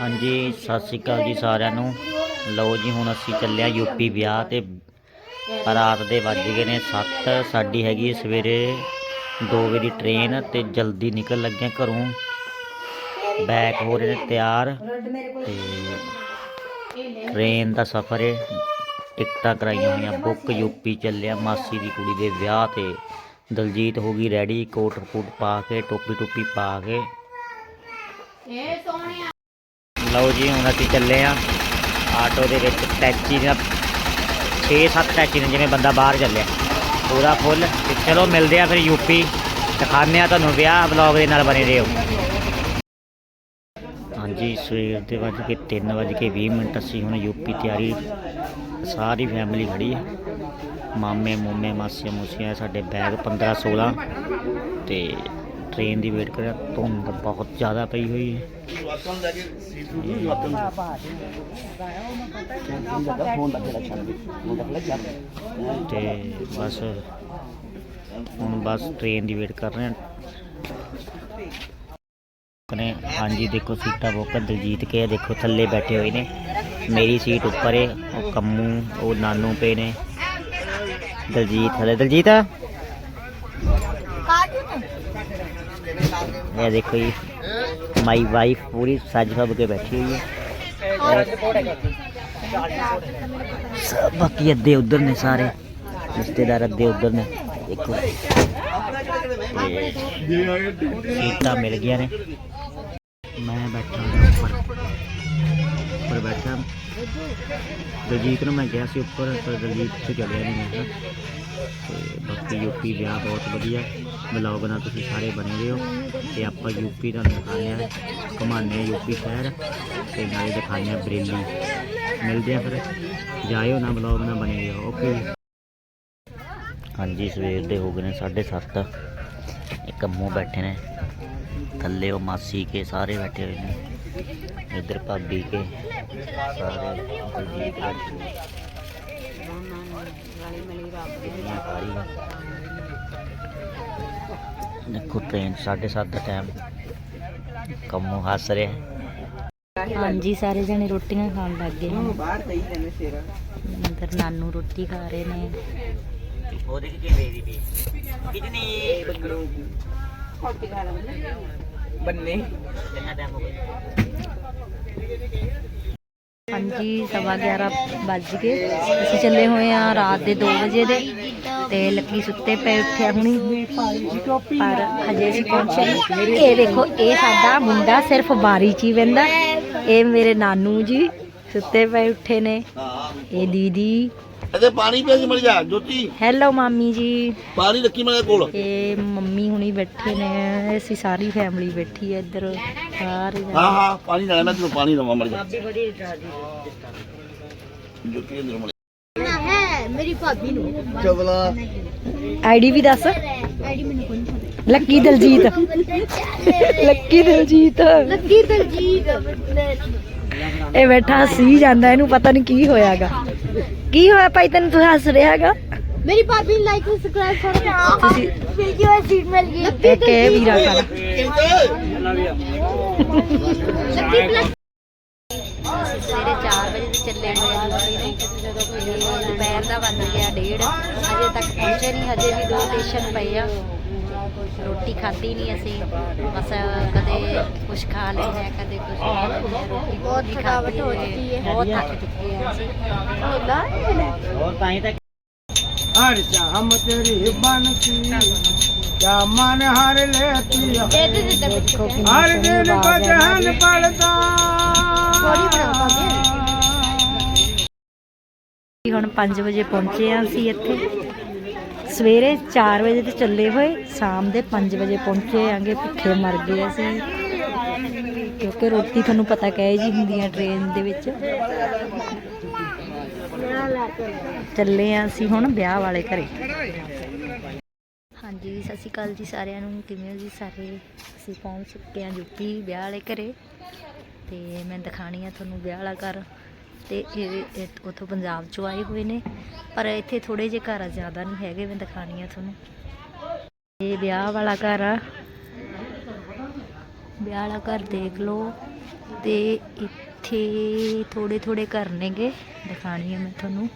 ਹਾਂਜੀ, ਸਤਿ ਸ਼੍ਰੀ ਅਕਾਲ ਜੀ ਸਾਰਿਆਂ ਨੂੰ। ਲਓ ਜੀ, ਹੁਣ ਅਸੀਂ ਚੱਲਿਆ ਯੂਪੀ ਵਿਆਹ ਤੇ। ਰਾਤ ਦੇ ਵੱਜ ਗਏ ਨੇ 7 ਸਾਡੀ ਹੈਗੀ ਸਵੇਰੇ 2 ਵਜੇ ਦੀ ਟ੍ਰੇਨ ਤੇ ਜਲਦੀ ਨਿਕਲ ਲੱਗੇ ਘਰੋਂ। ਬੈਕ ਹੋ ਰਹੇ ਨੇ ਤਿਆਰ। ਤੇ ਟ੍ਰੇਨ ਦਾ ਸਫ਼ਰ ਹੈ। ਟਿਕਟਾਂ ਕਰਾਈਆਂ ਹੋਈਆਂ ਬੁੱਕ ਯੂਪੀ ਚੱਲਿਆ ਮਾਸੀ ਦੀ ਕੁੜੀ ਦੇ ਵਿਆਹ ਤੇ। ਦਲਜੀਤ ਹੋ ਗਈ ਰੈਡੀ ਕੋਟ ਕੋਟ ਪਾ ਕੇ ਟੋਪੀ ਟੋਪੀ ਪਾ ਕੇ। ਲਓ ਜੀ, ਹੁਣ ਅਸੀਂ ਚੱਲੇ ਆ ਆਟੋ ਦੇ ਵਿੱਚ। ਟੈਚੀ ਦਾ 6-7 ਟੈਚੀ ਨੇ ਜਿਵੇਂ ਬੰਦਾ ਬਾਹਰ ਚੱਲਿਆ। ਪੂਰਾ ਫੁੱਲ। ਤੇ ਚਲੋ, ਮਿਲਦੇ ਆ ਫਿਰ ਯੂਪੀ ਦਿਖਾਉਂਦੇ ਆ ਤੁਹਾਨੂੰ ਵਿਆਹ ਵਲੌਗ ਦੇ ਨਾਲ ਬਣੇ ਰਹੋ। ਹਾਂਜੀ, ਸਵੇਰ ਦੇ ਵੱਜ ਕੇ 3 ਵੱਜ ਕੇ 20 ਮਿੰਟ। ਅਸੀਂ ਹੁਣ ਯੂਪੀ ਤਿਆਰੀ ਸਾਰੀ ਫੈਮਿਲੀ ਖੜੀ ਹੈ। ਮਾਮੇ, ਮੂਮੇ, ਮਾਸੀਆਂ, ਮੂਸੀਆਂ, ਸਾਡੇ ਬੈਗ 15 16 ਤੇ ਟ੍ਰੇਨ ਦੀ ਵੇਟ ਕਰ ਰਿਹਾ ਧੁੰਦ ਬਹੁਤ ਜ਼ਿਆਦਾ ਪਈ ਹੋਈ ਹੈ। ਤੇ ਬਸ ਹੁਣ ਬਸ ਟ੍ਰੇਨ ਦੀ ਵੇਟ ਕਰ ਰਹੇ ਨੇ ਹਾਂਜੀ, ਦੇਖੋ ਸੀਟਾਂ ਬੁੱਕ ਦਲਜੀਤ ਕੇ ਦੇਖੋ ਥੱਲੇ ਬੈਠੇ ਹੋਏ ਨੇ। ਮੇਰੀ ਸੀਟ ਉੱਪਰ ਹੈ ਉਹ ਕੰਮੂ, ਉਹ ਨਾਨੂ ਪਏ ਨੇ। ਦਲਜੀਤ ਥੱਲੇ ਦਲਜੀਤ? ਇਹ ਦੇਖੋ ਜੀ ਮਾਈ ਵਾਈਫ ਪੂਰੀ ਸੱਜ ਫੱਬ ਕੇ ਬੈਠੀ ਹੋਈ ਹੈ ਸਭ ਬਾਕੀ ਅੱਧੇ ਉਧਰ ਨੇ ਸਾਰੇ ਰਿਸ਼ਤੇਦਾਰ ਅੱਧੇ ਉਧਰ ਨੇ ਦੇਖੋ ਤੇ ਸੀਟਾਂ ਮਿਲ ਗਈਆਂ ਨੇ ਮੈਂ ਬੈਠਾ ਹਾਂ ਉੱਪਰ ਉੱਪਰ ਬੈਠਾ ਦਲਜੀਤ ਨੂੰ ਮੈਂ ਗਿਆ ਸੀ ਉੱਪਰ ਪਰ ਦਲਜੀਤ ਤੇ ਚੜਿਆ ਨਹੀਂ ਮੈਂ ਤੇ ਬਾਕੀ ਯੂਪੀ ਵਿਆਹ ਬਹੁਤ ਵਧੀਆ। ਵਲੌਗ ਨਾਲ ਤੁਸੀਂ ਸਾਰੇ ਬਣੇ ਰਹੋ ਤੇ ਆਪਾਂ ਯੂਪੀ ਦਾ ਦਿਖਾਉਂਦੇ ਆ ਘੁਮਾਉਂਦੇ ਯੂਪੀ ਸ਼ਹਿਰ ਤੇ ਨਾਲੇ ਦਿਖਾਉਂਦੇ ਆ ਬਰੇਲੀ। ਮਿਲਦੇ ਆ ਫਿਰ। ਜਾਇਓ ਨਾ ਵਲੌਗ ਨਾਲ ਬਣੇ ਰਹੋ। ਓਕੇ। ਹਾਂਜੀ, ਸਵੇਰ ਦੇ ਹੋ ਗਏ ਨੇ 7:30 ਇੱਕ ਕੰਮੋਂ ਬੈਠੇ ਨੇ। ਥੱਲੇ ਉਹ ਮਾਸੀ ਕੇ ਸਾਰੇ ਬੈਠੇ ਹੋਏ ਨੇ। ਇੱਧਰ ਭਾਬੀ ਕੇ। ਸਾਰੇ ਸਾਰੀ ਦੇਖੋ ਟ੍ਰੇਨ 7:30 ਦਾ ਟਾਈਮ ਕੰਮੋਂ ਹੱਸ ਰਿਹਾ। ਹਾਂਜੀ ਸਾਰੇ ਜਣੇ ਰੋਟੀਆਂ ਖਾਣ ਲੱਗ ਗਏ। ਨੇ ਅੰਦਰ ਨਾਨੂ ਰੋਟੀ ਖਾ ਰਹੇ ਨੇ। ਉਹਦੇ ਕੀ ਮੇਰੀ ਵੀ। ਕਿਤਨੀ? ਬੰਨੇ। ਕਿੰਨਾ ਟਾਈਮ ਹੋ ਗਿਆ? ਹਾਂਜੀ, ਸਵਾ 11 ਵੱਜ ਗਏ। ਅਸੀਂ ਚੱਲੇ ਹੋਏ ਆ ਰਾਤ ਦੇ 2 ਵਜੇ ਦੇ ਤੇ ਲੱਕੀ ਸੁੱਤੇ ਪਏ ਉੱਠਿਆ ਹੁਣੀ। ਪਰ ਹਜੇ ਅਸੀਂ ਪਹੁੰਚੇ ਨਹੀਂ। ਇਹ ਦੇਖੋ, ਇਹ ਸਾਡਾ ਮੁੰਡਾ ਸਿਰਫ ਬਾਰੀ ਚ ਹੀ ਵੰਦਾ ਇਹ ਮੇਰੇ ਨਾਨੂ ਜੀ। ਸੁੱਤੇ ਪਏ ਉੱਠੇ ਨੇ। ਇਹ ਦੀਦੀ। ਇਹਦੇ ਪਾਣੀ ਪਿਆ ਕੇ ਮਰ ਜਾ ਜੋਤੀ। ਹੈਲੋ ਮਾਮੀ ਜੀ। ਪਾਣੀ ਰੱਖੀ ਮੇਰੇ ਕੋਲ। ਇਹ ਮੰਮੀ ਹੁਣੀ ਬੈਠੇ ਨੇ ਅਸੀਂ ਸਾਰੀ ਫੈਮਿਲੀ ਬੈਠੀ ਹੈ ਇੱਧਰ ਸਾਰੇ ਜਣੇ। ਹਾਂ ਹਾਂ ਪਾਣੀ ਲੈਣਾ ਮੈਂ ਤੈਨੂੰ ਪਾਣੀ ਦਵਾਂ ਮਰ ਜਾ। ਜੋਤੀ ਅੰਦਰ ਮਰ ਚਵਲਾ। ਆਈਡੀ ਵੀ ਦੱਸ। ਲੱਕੀ ਦਲਜੀਤ। ਲੱਕੀ ਦਲਜੀਤ। ਲੱਗੀ ਦਲਜੀਤ। ਇਹ ਬੈਠਾ ਹੱਸੀ ਜਾਂਦਾ ਇਹਨੂੰ ਪਤਾ ਨਹੀਂ ਕੀ ਹੋਇਆਗਾ। ਕੀ ਹੋਇਆ ਭਾਈ ਤੈਨੂੰ ਤੂੰ ਹੱਸ ਰਿਹਾ ਹੈਗਾ? ਮੇਰੀ ਭਾਬੀ ਨੂੰ ਲਾਈਕ ਤੇ ਸਬਸਕ੍ਰਾਈਬ ਕਰੋ। ਤੁਸੀਂ ਵੀਡੀਓ ਐ ਸੀਟ ਮਿਲ ਗਈ। ਇਹ ਕੇ ਵੀਰਾ ਕਰ। ਸਵੇਰੇ 4 ਵਜੇ ਦੇ ਚੱਲੇ ਹੋਏ ਆ ਯੂਪੀ ਨੂੰ ਤੇ ਦੁਪਹਿਰ ਦਾ ਵੱਜ ਗਿਆ ਡੇਢ ਅਜੇ ਤੱਕ ਪਹੁੰਚੇ ਨਹੀਂ ਹਜੇ ਵੀ ਦੋ ਸਟੇਸ਼ਨ ਪਏ ਆ। ਰੋਟੀ ਖਾਧੀ ਨਹੀਂ ਅਸੀਂ ਬਸ ਕਦੇ ਕੁਛ ਖਾ ਲਿਆ ਹੈ ਕਦੇ ਕੁਛ ਖਾ ਲਿਆ ਰੋਟੀ ਬਹੁਤ ਥਕਾਵਟ ਹੋ ਚੁੱਕੀ ਹੈ ਬਹੁਤ ਥੱਕ ਚੁੱਕੇ ਹਾਂ ਅਸੀਂ ਹੋਰ ਤਾਂ ਹੀ ਤਾਂ हर हम तेरी बनती क्या मन हर लेती ਦੇ ਦੇ ਦੇ ਦੇ ਦੇਖੋ ਕਿੰਨੀ हर ਸੋਹਣੀ दिन ਆਵਾਜ਼ ਹੈ बजहन ਇਹਦੀ। पड़ता ਹੁਣ 5 ਵਜੇ ਪਹੁੰਚੇ ਆ ਅਸੀਂ ਇੱਥੇ ਸਵੇਰੇ 4 ਵਜੇ ਤੇ ਚੱਲੇ ਹੋਏ, ਸ਼ਾਮ ਦੇ 5 ਵਜੇ ਪਹੁੰਚੇ ਆਂਗੇ, ਭੁੱਖੇ ਮਰ ਗਏ ਅਸੀਂ। ਕਿਉਂਕਿ ਰੋਟੀ ਤੁਹਾਨੂੰ ਪਤਾ ਕਹੇ ਜੀ ਆ ਟ੍ਰੇਨ ਦੇ ਵਿੱਚ। ਚੱਲੇ ਆ ਅਸੀਂ ਹੁਣ ਵਿਆਹ ਵਾਲੇ ਘਰੇ। ਹਾਂਜੀ, ਸਤਿ ਸ਼੍ਰੀ ਅਕਾਲ ਜੀ ਸਾਰਿਆਂ ਨੂੰ। ਕਿਵੇਂ ਹੋ ਜੀ ਸਾਰੇ? ਅਸੀਂ ਪਹੁੰਚ ਚੁੱਕੇ ਹਾਂ ਯੂਪੀ ਵਿਆਹ ਵਾਲੇ ਘਰੇ। ਤੇ ਮੈਂ ਦਿਖਾਣੀ ਆ ਤੁਹਾਨੂੰ ਵਿਆਹ ਵਾਲਾ ਘਰ। ਤੇ ਇਹ ਇਹ ਉੱਥੋਂ ਪੰਜਾਬ ਚੋਂ ਆਏ ਹੋਏ ਨੇ। ਪਰ ਇੱਥੇ ਥੋੜੇ ਜਿਹੇ ਘਰ ਜ਼ਿਆਦਾ ਨਹੀਂ ਹੈਗੇ, ਮੈਂ ਦਿਖਾਣੀ ਆ ਤੁਹਾਨੂੰ। ਇਹ ਵਿਆਹ ਵਾਲਾ ਘਰ ਆ। ਵਿਆਹ ਵਾਲਾ ਘਰ ਦੇਖ ਲਓ। ਤੇ ਇੱਥੇ ਥੋੜੇ ਥੋੜੇ ਘਰ ਨੇਗੇ। ਦਿਖਾਣੀ ਹੈ ਮੈਂ ਤੁਹਾਨੂੰ।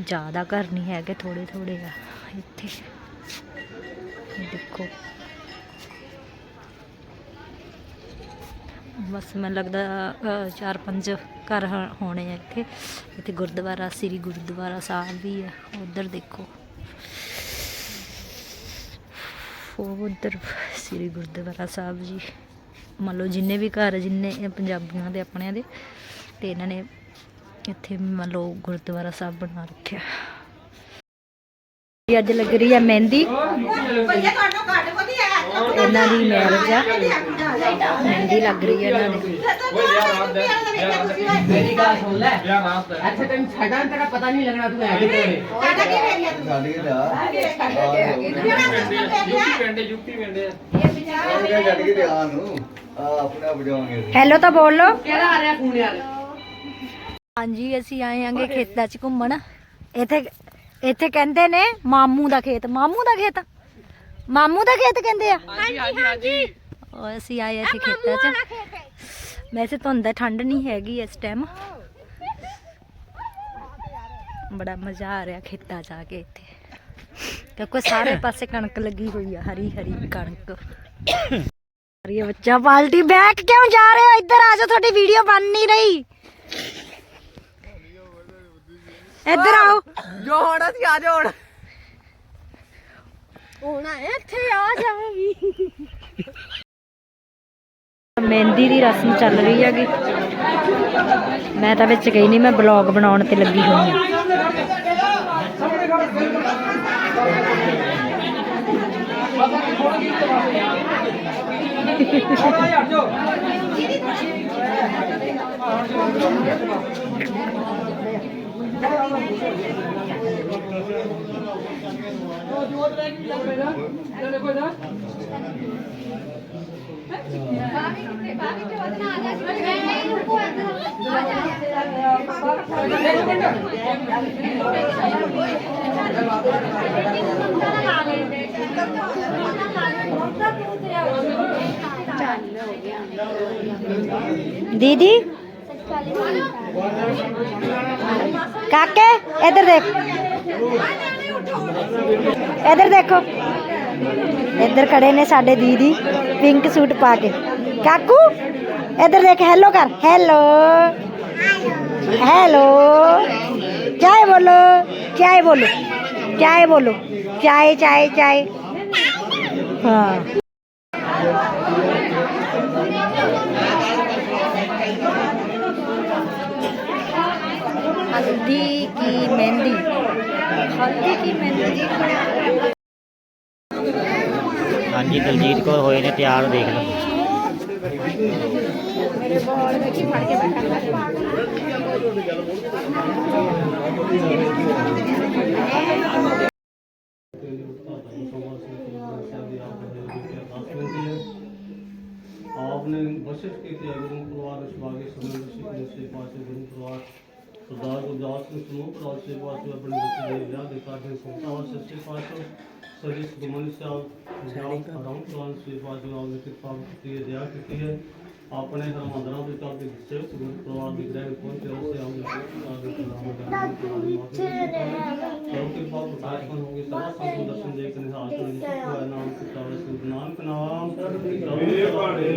ਜ਼ਿਆਦਾ ਘਰ ਨਹੀਂ ਹੈਗੇ ਥੋੜੇ ਥੋੜੇ ਆ ਇੱਥੇ। ਦੇਖੋ। ਬਸ ਮੈਨੂੰ ਲੱਗਦਾ ਚਾਰ ਪੰਜ ਘਰ ਹੋਣੇ ਆ ਇੱਥੇ। ਇੱਥੇ ਗੁਰਦੁਆਰਾ, ਸ੍ਰੀ ਗੁਰਦੁਆਰਾ ਸਾਹਿਬ ਵੀ ਆ। ਉਧਰ ਦੇਖੋ। ਉਹ ਉਧਰ ਸ੍ਰੀ ਗੁਰਦੁਆਰਾ ਸਾਹਿਬ ਜੀ। ਮੰਨ ਲਓ ਜਿੰਨੇ ਵੀ ਘਰ, ਜਿੰਨੇ ਪੰਜਾਬੀਆਂ ਦੇ, ਆਪਣਿਆਂ ਦੇ, ਤੇ ਇਹਨਾਂ ਨੇ ਇੱਥੇ ਮੰਨ ਲਓ ਗੁਰਦੁਆਰਾ ਸਾਹਿਬ ਬਣਾ ਰੱਖਿਆ। ਅੱਜ ਲੱਗ ਰਹੀ ਹੈ ਮਹਿੰਦੀ। ਇਹਨਾਂ ਦੀ ਮੈਰਿਜ ਆ। ਮਹਿੰਦੀ ਲੱਗ ਰਹੀ ਹੈ ਇਹਨਾਂ ਦੀ। ਮੇਰੀ ਗੱਲ ਸੁਣ ਲੈ। ਇੱਥੇ ਤੈਨੂੰ ਛੱਡਾਂ ਤੇਰਾ ਪਤਾ ਨਹੀਂ ਲੱਗਣਾ ਤੂੰ ਹੈ ਕਿੱਥੇ। ਹੈਲੋ ਤਾਂ ਬੋਲ ਲੋ ਕਿਹੜਾ ਆ ਰਿਹਾ ਫੋਨ ਯਾਰ? ਹਾਂਜੀ ਅਸੀਂ ਆਏ ਆਂਗੇ ਖੇਤਾਂ 'ਚ ਘੁੰਮਣ। ਇੱਥੇ ਇੱਥੇ ਕਹਿੰਦੇ ਨੇ ਮਾਮੂ ਦਾ ਖੇਤ। ਮਾਮੂ ਦਾ ਖੇਤ। ਮਾਮੂ ਦਾ ਖੇਤ ਕਹਿੰਦੇ ਆ? ਹਾਂਜੀ ਹਾਂਜੀ ਹਾਂਜੀ। ਉਹ ਅਸੀਂ ਆਏ ਇੱਥੇ ਖੇਤਾਂ 'ਚ। ਵੈਸੇ ਧੁੰਦ ਠੰਡ ਨਹੀਂ ਹੈਗੀ ਇਸ ਟਾਈਮ ਬੜਾ ਮਜ਼ਾ ਆ ਰਿਹਾ ਖੇਤਾਂ 'ਚ ਆ ਕੇ ਇੱਥੇ। ਕਿਉਂਕਿ ਸਾਰੇ ਪਾਸੇ ਕਣਕ ਲੱਗੀ ਹੋਈ ਆ ਹਰੀ ਹਰੀ ਕਣਕ। ਅਰੇ ਬੱਚਾ ਬਾਲਟੀ ਬੈਕ ਕਿਉਂ ਜਾ ਰਹੇ ਹੋ? ਇੱਧਰ ਆ ਜਾਓ ਤੁਹਾਡੀ ਵੀਡੀਓ ਬਣ ਨਹੀਂ ਰਹੀ। ਇੱਧਰ ਆਓ। ਜੋ ਹੋਣਾ ਸੀ ਆ ਜਾ ਹੁਣ। ਹੋਣਾ ਹੈ ਇੱਥੇ ਆ ਜਾਵੇਗੀ। ਮਹਿੰਦੀ ਦੀ ਰਸਮ ਚੱਲ ਰਹੀ ਹੈਗੀ। ਮੈਂ ਤਾਂ ਵਿੱਚ ਗਈ ਨਹੀਂ ਮੈਂ ਬਲੌਗ ਬਣਾਉਣ ਤੇ ਲੱਗੀ ਹੋਈ ਹਾਂ। ਦੀਦੀ? ਕਾਕੇ ਇੱਧਰ ਦੇਖ। ਇਧਰ ਦੇਖੋ। ਇਧਰ ਖੜੇ ਨੇ ਸਾਡੇ ਦੀਦੀ ਪਿੰਕ ਸੂਟ ਪਾ ਕੇ। ਕਾਕੂ, ਇਧਰ ਦੇਖ ਹੈਲੋ ਕਰ। ਹੈਲੋ ਹੈਲੋ ਚਾਏ ਬੋਲੋ ਚਾਏ ਬੋਲੋ ਚਾਏ ਬੋਲੋ। ਚਾਏ ਚਾਏ ਚਾਏ ਹਾਂ। हल्दी की मेहंदी हाँ जी दलजीत कौर हो तैयार देख लो आपने बशर के त्यागों परिवार इस समय से पास गुरु परिवार ਸਰਦਾਰ ਗੁਰਦਾਸ ਸਿੰਘ ਨੂੰ ਪ੍ਰਵਾਸ ਸੇਵਾ ਅਤੇ ਆਪਣੇ ਬੱਚੇ ਦੇ ਵਿਆਹ ਦੇ ਕਾਰਨ ਸੰਸਥਾਵਾਂ ਸੱਚੇ ਪਾਤਸ਼ਾਹ ਸਰਜੀਤ ਗੁਰਮਨ ਸਾਹਿਬ ਜਾਪ ਹਰਾਉਂ ਪ੍ਰਵਾਸ ਸੇਵਾ ਦੇ ਨਾਲ ਲਿਖਿਤ ਪਾਪ ਕੀਤੀ ਹੈ ਦਿਆ ਕੀਤੀ ਹੈ। ਆਪਣੇ ਹਰਮੰਦਰਾਂ ਦੇ ਤੌਰ ਤੇ ਹਿੱਸੇ ਗੁਰੂ ਪਰਿਵਾਰ ਦੇ ਗ੍ਰਹਿ ਪਹੁੰਚੇ ਉਸੇ ਆਉਂ ਦੇ ਨਾਮ ਦਾ ਸਭ ਕੇ ਪਾਪ ਉਤਾਰ ਪਨ ਹੋਗੇ ਸਭਾ ਸਾਧੂ ਦਰਸ਼ਨ ਦੇ ਕਨੇ ਹਾਲ ਤੋਂ ਨਿਕਲਿਆ ਨਾਮ ਸਤਾਵ ਸਿੰਘ ਨਾਨਕ ਨਾਮ। ਸਰਬੀ ਮੇਰੇ ਭਾਣੇ।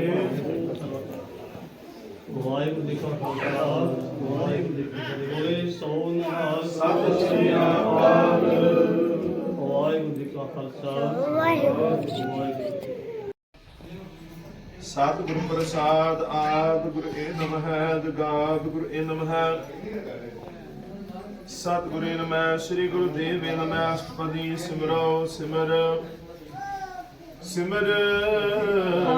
ਵਾਹਿਗੁਰੂ ਜੀ ਕਾ ਖਾਲਸਾ। ਬੋਲੇ ਸੋ ਸਤਿ ਸ੍ਰੀ ਅਕਾਲ ਵਾਹਿਗੁਰੂ ਜੀ ਕਾ ਖਾਲਸਾ, ਵਾਹਿਗੁਰੂ ਜੀ ਕੀ ਸਤਿਗੁਰ ਪ੍ਰਸਾਦ ਆਦ ਗੁਰ ਨਮ ਨਮਹਿ ਦਗਾਦ ਗੁਰ ਏ ਨਮਹਿ ਸਤਿਗੁਰ ਏ ਨਮਹਿ ਸ੍ਰੀ ਗੁਰੂ ਦੇਵ ਏ ਨਮਹਿ ਅਸ਼ਟਪਦੀ ਸਿਮਰੋ ਸਿਮਰ ਸਿਮਰ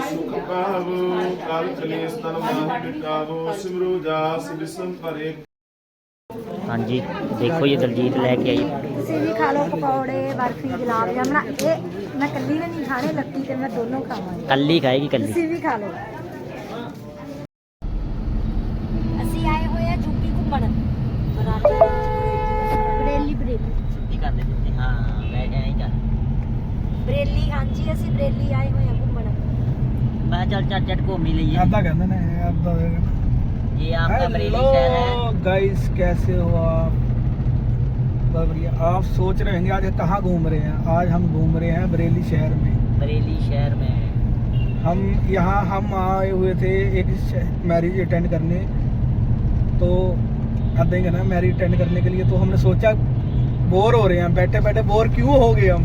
ਸੁਖ ਪਾਵੋ ਕਾਲ ਕਲੇਸ਼ ਤਨ ਮਾਹਿ ਮਿਟਾਵੋ ਸਿਮਰੋ ਜਾਸ ਬਿਸਮ ਭਰੇ। ਹਾਂਜੀ ਦੇਖੋ ਇਹ ਦਲਜੀਤ ਲੈ ਕੇ ਆਈ। ਤੁਸੀਂ ਵੀ ਖਾ ਲਓ ਪਕੌੜੇ ਬਰਫੀ ਗੁਲਾਬ ਜਾਮਣਾ। ਇਹ ਮੈਂ ਕੱਲੀ ਨੇ ਨਹੀਂ ਖਾਣੇ ਲੱਕੀ ਤੇ ਮੈਂ ਦੋਨੋਂ ਖਾਵਾਂਗੀ। ਕੱਲੀ ਖਾਏਗੀ ਕੱਲੀ? ਤੁਸੀਂ ਵੀ ਖਾ ਲਓ। ਅਸੀਂ ਆਏ ਹੋਏ ਆ ਯੂਪੀ ਘੁੰਮਣ। ਬਰੇਲੀ ਹਾਂਜੀ ਅਸੀਂ ਬਰੇਲੀ ਆਏ ਹੋਏ ਆ ਘੁੰਮਣ ਮੈਂ ਚੱਲ चल चट घूम ही लिए ਆਦਾ ਕਹਿੰਦੇ ਨੇ ਆਦਾ ये आपका बरेली शहर है गाइस कैसे हो आप बहुत बढ़िया आप सोच रहे होंगे आज कहाँ घूम रहे हैं आज हम घूम रहे हैं बरेली शहर में बरेली शहर में हम यहाँ हम आए हुए थे एक मैरिज अटेंड करने तो अब देंगे ना मैरिज अटेंड करने के लिए तो हमने सोचा बोर हो रहे हैं बैठे बैठे बोर क्यों हो गए हम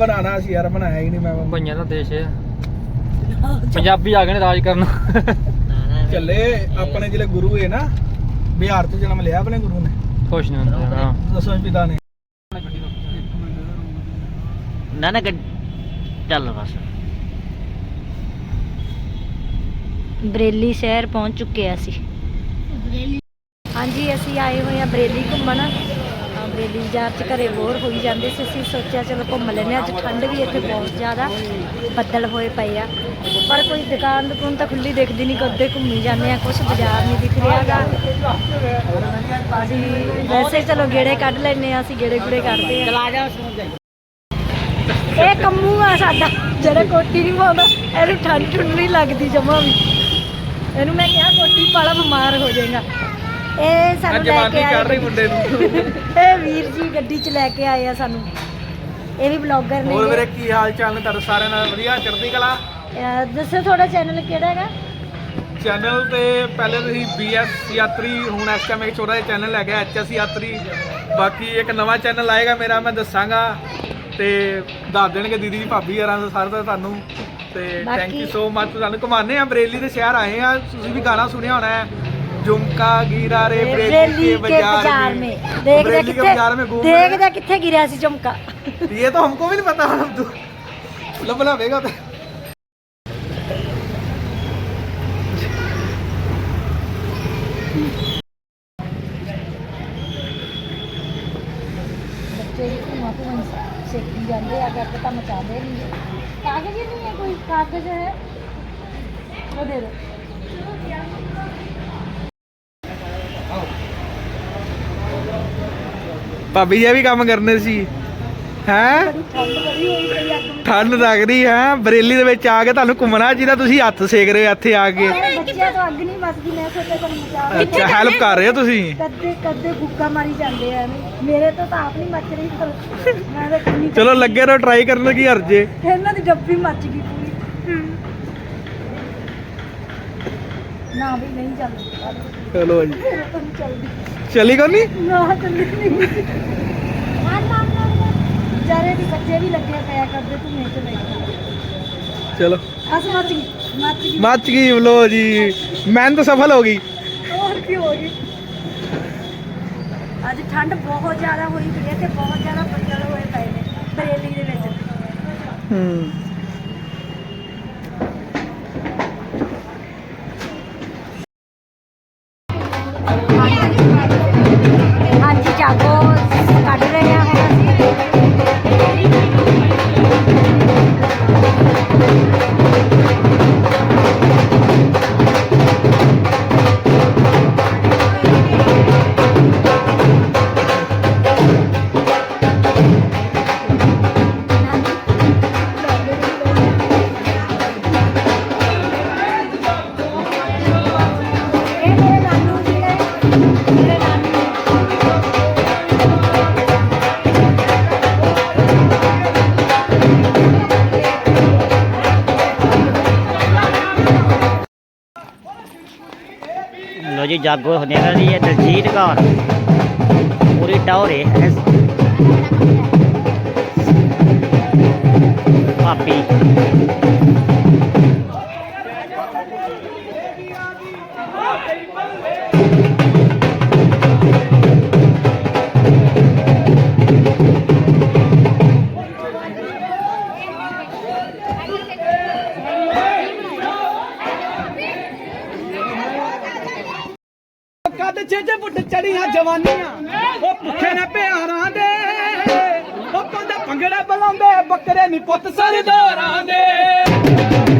ਬਣਾਣਾ ਸੀ ਯਾਰ ਬਣਾਇਆ ਹੀ ਨਹੀਂ ਮੈਂ ਭਈਆਂ ਦਾ ਦੇਸ਼ ਹੈ ਪੰਜਾਬੀ ਆ ਗਏ ਨੇ ਰਾਜ ਕਰਨ। ਚੱਲੇ ਆਪਣੇ ਜਿਹੜੇ ਗੁਰੂ ਹੈ ਨਾ ਬਿਹਾਰ ਤੋਂ ਜਨਮ ਲਿਆ ਆਪਣੇ ਗੁਰੂ ਨੇ। ਕੁਛ ਨਹੀਂ ਹੁੰਦਾ ਹਾਂ। ਦਸਵੇਂ ਪਿਤਾ ਨੇ। ਨਾ ਨਾ ਚੱਲ ਬਸ। ਬਰੇਲੀ ਸ਼ਹਿਰ ਪਹੁੰਚ ਚੁੱਕੇ ਆ ਅਸੀਂ। ਹਾਂਜੀ ਅਸੀਂ ਆਏ ਹੋਏ ਆ ਬਰੇਲੀ ਘੁੰਮਣ। ਬਰੇਲੀ ਬਾਜ਼ਾਰ ਚ ਘਰੇ ਬੋਰ ਹੋਈ ਜਾਂਦੇ ਸੀ, ਅਸੀਂ ਸੋਚਿਆ ਚਲੋ ਘੁੰਮ ਲੈਂਦੇ ਹਾਂ। ਅੱਜ ਠੰਡ ਵੀ ਇੱਥੇ ਬਹੁਤ ਜ਼ਿਆਦਾ ਬੱਦਲ ਹੋਏ ਪਏ ਆ। ਪਰ ਕੋਈ ਦੁਕਾਨ ਦੁਕਾਨ ਤਾਂ ਖੁੱਲੀ ਦਿਖਦੀ ਨਹੀਂ ਕਦੇ ਘੁੰਮੀ ਜਾਂਦੇ ਆ ਕੁਝ ਬਾਜ਼ਾਰ ਨਹੀਂ ਦਿਖ ਰਿਹਾਗਾ ਅਸੀਂ ਵੈਸੇ ਚਲੋ ਗੇੜੇ ਕੱਢ ਲੈਂਦੇ ਆ ਅਸੀਂ ਗੇੜੇ ਗੁੜੇ ਕੱਢਦੇ ਆ ਚਲਾ ਜਾ ਇਹ ਕੰਮੂ ਆ ਸਾਡਾ, ਜਿਹੜਾ ਕੋਟੀ ਨਹੀਂ ਪਾਉਂਦਾ, ਇਹਨੂੰ ਠੰਡ ਠੁੰਡ ਨਹੀਂ ਲੱਗਦੀ ਜਮਾ ਵੀ। ਇਹਨੂੰ ਮੈਂ ਕਿਹਾ ਕੋਟੀ ਪਾਲਾ ਬਿਮਾਰ ਹੋ ਜਾਏਗਾ। ਇਹ ਸਾਨੂੰ ਲੈ ਕੇ ਆਏ ਮੁੰਡੇ ਨੂੰ। ਇਹ ਵੀਰ ਜੀ ਗੱਡੀ 'ਚ ਲੈ ਕੇ ਆਏ ਆ ਸਾਨੂੰ। ਇਹ ਵੀ ਬਲੌਗਰ ਨੇ ਹੋਰ ਵੀਰੇ ਕੀ ਹਾਲ ਚਾਲ ਨੇ ਤੁਹਾਡੇ ਸਾਰਿਆਂ ਨਾਲ? ਵਧੀਆ ਚੜ੍ਹਦੀ ਕਲਾ? ਅਹ ਦੱਸੋ ਤੁਹਾਡਾ ਚੈਨਲ ਕਿਹੜਾ ਹੈਗਾ? ਚੈਨਲ ਤੇ ਪਹਿਲੇ ਤੁਸੀਂ BS ਯਾਤਰੀ ਹੁਣ ਇਸ ਟਾਈਮ ਇੱਕ ਛੋਟਾ ਜਿਹਾ ਚੈਨਲ ਲੈ ਗਿਆ HS ਯਾਤਰੀ। ਬਾਕੀ ਇੱਕ ਨਵਾਂ ਚੈਨਲ ਆਏਗਾ ਮੇਰਾ ਮੈਂ ਦੱਸਾਂਗਾ। ਤੇ ਦੱਸ ਦੇਣਗੇ ਦੀਦੀ ਜੀ ਭਾਬੀ ਯਾਰਾਂ ਦਾ ਸਾਰਾ ਦਾ ਤੁਹਾਨੂੰ। ਤੇ ਥੈਂਕ ਬਾਕੀ- ਯੂ ਸੋ ਮਚ ਤੁਹਾਨੂੰ ਘੁਮਾਣੇ ਆ ਬਰੇਲੀ ਦੇ ਸ਼ਹਿਰ ਆਏ ਆ। ਤੁਸੀਂ ਵੀ ਗਾਣਾ ਸੁਣਿਆ ਹੋਣਾ ਹੈ। झुमका गिरा रे बरेली के बाज़ार में। देख जा कितने बाज़ार में घूम देख जा कितने गिरा सी झुमका। ये तो हमको भी नहीं पता हम तो लबला बेगा पे। कागज़ ही नहीं है कोई कागज़ है। वो दे दो। ਭਾਬੀ ਜੀ ਇਹ ਵੀ ਕੰਮ ਕਰਨੇ ਸੀ। ਹੈ? ਠੰਡ ਲੱਗ ਰਹੀ ਹੈ? ਬਰੇਲੀ ਦੇ ਵਿੱਚ ਆ ਕੇ ਤੁਹਾਨੂੰ ਘੁੰਮਣਾ ਜਿਹਦਾ ਤੁਸੀਂ ਹੱਥ ਸੇਕ ਰਹੇ ਹੋ ਇੱਥੇ ਆ ਕੇ। ਬੱਚਿਆਂ ਤੋਂ ਅੱਗ ਨਹੀਂ ਮੱਚਦੀ ਮੈਂ ਸੋਚਿਆ ਤੁਹਾਨੂੰ ਮਚਾ ਅੱਛਾ ਹੈਲਪ ਕਰ ਰਹੇ ਹੋ ਤੁਸੀਂ? ਕੱਦੇ ਕੱਦੇ ਗੁੱਕਾ ਮਾਰੀ ਜਾਂਦੇ ਆ ਐਵੇਂ। ਮੇਰੇ ਤੋਂ ਤਾਂ ਆਪ ਨਹੀਂ ਮੱਚ ਰਹੀ ਪਰ ਮੈਂ ਤਾਂ ਕਿੰਨੀ ਚਲੋ ਲੱਗੇ ਰਹੋ ਟਰਾਈ ਕਰਨ ਕੀ ਹਰਜੇ ਇਹਨਾਂ ਦੀ ਡੱਬੀ ਮੱਚ ਗਈ ਪੂਰੀ। ਨਾ ਵੀ ਨਹੀਂ ਚੱਲਦੀ। ਚਲੋ ਜੀ। ਚੱਲਦੀ। ਚਲੀ ਕੋ ਨਹੀਂ ਨਾ ਚੱਲਦੀ ਨਹੀਂ ਹਾਂ ਨਾ ਨਾ ਜਾਰੇ ਦੀ ਬੱਚੇ ਵੀ ਲੱਗੇ ਪਿਆ ਕਰਦੇ ਤੂੰ ਮੇਰੇ ਤੋਂ ਨਹੀਂ ਚਲੋ ਅਸ ਮੱਚ ਗਈ ਮੱਚ ਗਈ ਮੱਚ ਗਈ ਲੋ ਜੀ ਮਿਹਨਤ ਸਫਲ ਹੋ ਗਈ ਹੋਰ ਕੀ ਹੋ ਗਈ ਅੱਜ ਠੰਡ ਬਹੁਤ ਜ਼ਿਆਦਾ ਹੋਈ ਪਈ ਹੈ ਤੇ ਬਹੁਤ ਜ਼ਿਆਦਾ ਬੱਦਲ ਹੋਏ ਪਏ ਨੇ ਬਰੇਲੀ ਦੇ ਵਿੱਚ ਹੂੰ ਜੀ ਜਾਗੋ ਹਨੇਰਾ ਦੀ ਹੈ ਦਲਜੀਤ ਘਰ ਪੂਰੀ ਟੌਰੇ ਹੈ। ਪਾਪੀ भापी ਛੇ ਚੜੀਆਂ ਜਵਾਨੀਆਂ, ਉਹ ਭੁੱਖੇ ਨੇ ਪਿਆਰਾਂ ਦੇ। ਉਹ ਪਾਉਂਦੇ ਭੰਗੜੇ ਬੁਲਾਉਂਦੇ, ਬੱਕਰੇ ਨਹੀਂ ਪੁੱਤ ਸਰਦਾਰਾਂ ਦੇ।